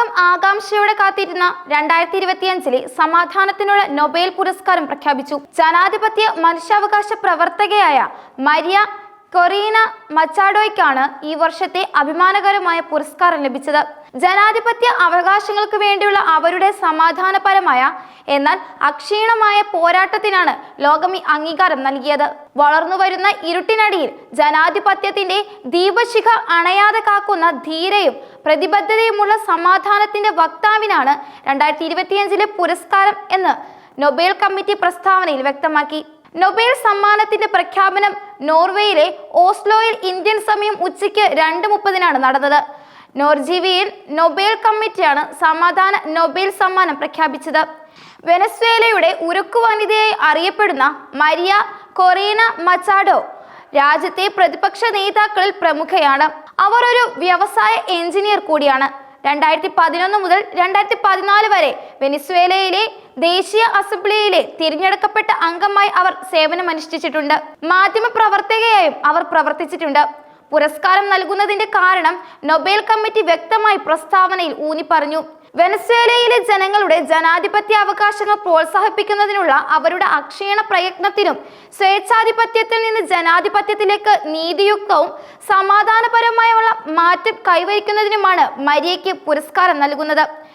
ലോകം ആകാംക്ഷയോടെ കാത്തിരുന്ന രണ്ടായിരത്തി ഇരുപത്തിയഞ്ചിലെ സമാധാനത്തിനുള്ള നൊബേൽ പുരസ്കാരം പ്രഖ്യാപിച്ചു. ജനാധിപത്യ മനുഷ്യാവകാശ പ്രവർത്തകയായ മരിയ കൊറീന മച്ചാഡോയ്ക്കാണ് ഈ വർഷത്തെ അഭിമാനകരമായ പുരസ്കാരം ലഭിച്ചത്. ജനാധിപത്യ അവകാശങ്ങൾക്ക് വേണ്ടിയുള്ള അവരുടെ സമാധാനപരമായ എന്നാൽ അക്ഷീണമായ പോരാട്ടത്തിനാണ് ലോകം ഈ അംഗീകാരം നൽകിയത്. വളർന്നു വരുന്ന ഇരുട്ടിനടിയിൽ ജനാധിപത്യത്തിന്റെ ദീപശിഖ അണയാതെ കാക്കുന്ന ധീരയും പ്രതിബദ്ധതയുമുള്ള സമാധാനത്തിന്റെ വക്താവിനാണ് രണ്ടായിരത്തി ഇരുപത്തിയഞ്ചിലെ പുരസ്കാരം എന്ന് നൊബേൽ കമ്മിറ്റി പ്രസ്താവനയിൽ വ്യക്തമാക്കി. നൊബേൽ സമ്മാനത്തിന്റെ പ്രഖ്യാപനം നോർവേയിലെ ഓസ്ലോയിൽ ഇന്ത്യൻ സമയം ഉച്ചയ്ക്ക് രണ്ട് മുപ്പതിനാണ് നടന്നത്. നോർജീവിയൻ നൊബേൽ കമ്മിറ്റിയാണ് സമാധാന നൊബേൽ സമ്മാനം പ്രഖ്യാപിച്ചത്. വെനസ്വേലയുടെ ഉരുക്കു വനിതയായി അറിയപ്പെടുന്ന മരിയ കൊറീന മച്ചാഡോ രാജ്യത്തെ പ്രതിപക്ഷ നേതാക്കളിൽ പ്രമുഖയാണ്. അവർ ഒരു വ്യവസായ എഞ്ചിനീയർ കൂടിയാണ്. രണ്ടായിരത്തി പതിനൊന്ന് മുതൽ രണ്ടായിരത്തി പതിനാല് വരെ വെനിസ്വേലയിലെ ദേശീയ അസംബ്ലിയിലെ തിരഞ്ഞെടുക്കപ്പെട്ട അംഗമായി അവർ സേവനമനുഷ്ഠിച്ചിട്ടുണ്ട്. മാധ്യമ പ്രവർത്തകയായും അവർ പ്രവർത്തിച്ചിട്ടുണ്ട്. പുരസ്കാരം നൽകുന്നതിന്റെ കാരണം നൊബേൽ കമ്മിറ്റി വ്യക്തമായി പ്രസ്താവനയിൽ ഊന്നി പറഞ്ഞു വെനസ്വേലയിലെ ജനങ്ങളുടെ ജനാധിപത്യ അവകാശങ്ങൾ പ്രോത്സാഹിപ്പിക്കുന്നതിനുള്ള അവരുടെ അക്ഷീണ പ്രയത്നത്തിനും സ്വേച്ഛാധിപത്യത്തിൽ നിന്ന് ജനാധിപത്യത്തിലേക്ക് നീതിയുക്തവും സമാധാനപരമായുള്ള മാറ്റം കൈവരിക്കുന്നതിനുമാണ് മരിയയ്ക്ക് പുരസ്കാരം നൽകുന്നത്.